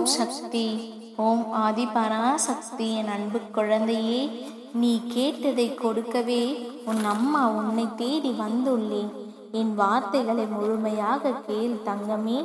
ஓம் சக்தி ஓம் ஆதி பராசக்தி என் அன்பு குழந்தையே நீ கேட்டதை கொடுக்கவே உன் அம்மா உன்னை தேடி வந்துள்ளேன். என் வார்த்தைகளை முழுமையாக கேள் தங்கமே.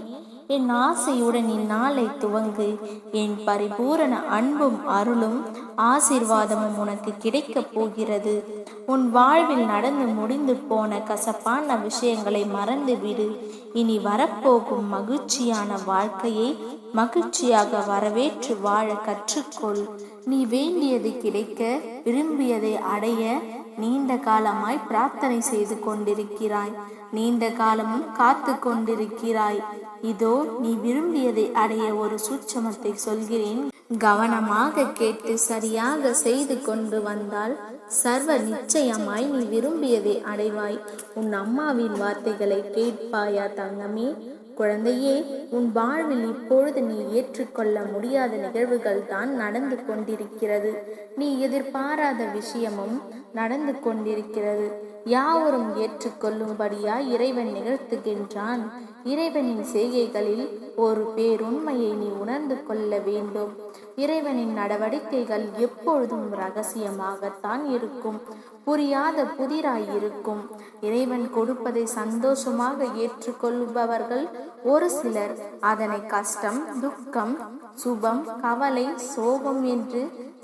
என் ஆசையுடன் இந்நாளை துவங்கு. என் பரிபூரண அன்பும் அருளும் ஆசிர்வாதமும் உனக்கு கிடைக்கப் போகிறது. உன் வாழ்வில் நடந்து முடிந்து போன கசப்பான விஷயங்களை மறந்துவிடு. இனி வரப்போகும் மகிழ்ச்சியான வாழ்க்கையை மகிழ்ச்சியாக வரவேற்று வாழ கற்றுக்கொள். நீ வேண்டியது கிடைக்க விரும்பியதை அடைய நீண்ட காலமாய் பிரார்த்தனை செய்து கொண்டிருக்கிறாய். நீண்ட காலமும் காத்து கொண்டிருக்கிறாய். இதோ நீ விரும்பியதை அடைய ஒரு சூட்சமத்தை சொல்கிறேன். கவனமாக கேட்டு சரியாக செய்து கொண்டு வந்தால் சர்வ நிச்சயமாய் நீ விரும்பியதை அடைவாய். உன் அம்மாவின் வார்த்தைகளை கேட்பாயா தங்கமே? குழந்தையே உன் வாழ்வில் இப்பொழுது நீ ஏற்றுக்கொள்ள முடியாத நிகழ்வுகள் தான் நடந்து கொண்டிருக்கிறது. நீ எதிர்பாராத விஷயமும் நடந்து கொண்டிருக்கிறது யாவரும் ஏற்றுக்கொள்ளும்படியா இறைவன் நிகழ்த்துகின்றான். இறைவனின் செய்கைகளில் ஒரு பேருண்மையை நீ உணர்ந்து கொள்ள வேண்டும். இறைவனின் நடவடிக்கைகள் எப்பொழுதும் ரகசியமாகத்தான் இருக்கும். புரியாத புதிராய் இருக்கும் இறைவன் கொடுப்பதை சந்தோஷமாக ஏற்றுக்கொள்பவர்கள் ஒரு சிலர். அதனை கஷ்டம் துக்கம் சுபம் கவலை சோகம் என்று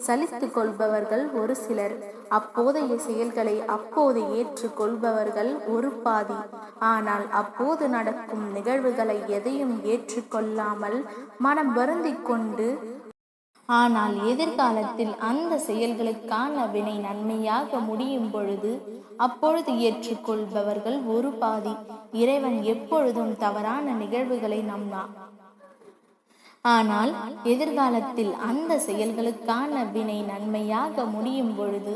சலித்து கொள்பவர்கள் ஒரு சிலர். அப்போது அத்தகைய செயல்களை அப்போது ஏற்றுக்கொள்பவர்கள் ஒரு பாதி. ஆனால் அப்போது நடக்கும் நிகழ்வுகளை எதையும் ஏற்றுக்கொள்ளாமல் மனம் வருந்திக் கொண்டு ஆனால் எதிர்காலத்தில் அந்த செயல்களுக்கான வினை நன்மையாக முடியும் பொழுது அப்பொழுது ஏற்றுக்கொள்பவர்கள் ஒரு பாதி. இறைவன் எப்பொழுதும் தவறான நிகழ்வுகளை நம் ஆனால் எதிர்காலத்தில் அந்த செயல்களுக்கான வினை நன்மையாக முடியும் பொழுது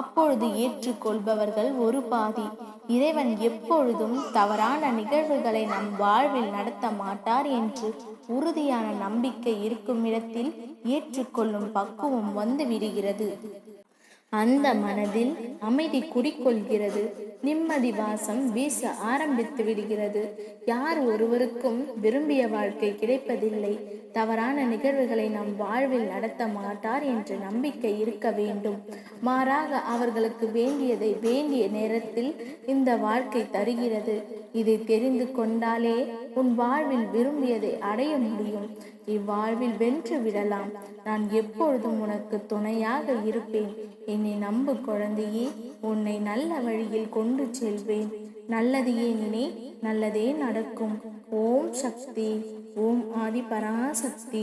அப்பொழுது ஏற்றுக்கொள்பவர்கள் ஒரு பாதி. இறைவன் எப்பொழுதும் தவறான நிகழ்வுகளை நம் வாழ்வில் நடத்த மாட்டார் என்று உறுதியான நம்பிக்கை இருக்கும் இடத்தில் ஏற்றுக்கொள்ளும் பக்குவம் வந்து விடுகிறது. அந்த மனதில் அமைதி குடிக்கொள்கிறது. நிம்மதி வாசம் வீச ஆரம்பித்து விடுகிறது. யார் ஒருவருக்கும் விரும்பிய வாழ்க்கை கிடைப்பதில்லை. தவறான நிகழ்வுகளை நம் வாழ்வில் நடத்த மாட்டார் என்ற நம்பிக்கை இருக்க வேண்டும். மாறாக அவர்களுக்கு வேண்டியதை வேண்டிய நேரத்தில் இந்த வாழ்க்கை தருகிறது. இதை தெரிந்து கொண்டாலே உன் வாழ்வில் விரும்பியதை அடைய முடியும். இவ்வாழ்வில் வென்று விடலாம். நான் எப்பொழுதும் உனக்கு துணையாக இருப்பேன். என்னை நம்பு குழந்தையே. உன்னை நல்ல வழியில் கொண்டு கொண்டு செல்வேன். நல்லதையே நினை நல்லதே நடக்கும். ஓம் சக்தி ஓம் ஆதி பராசக்தி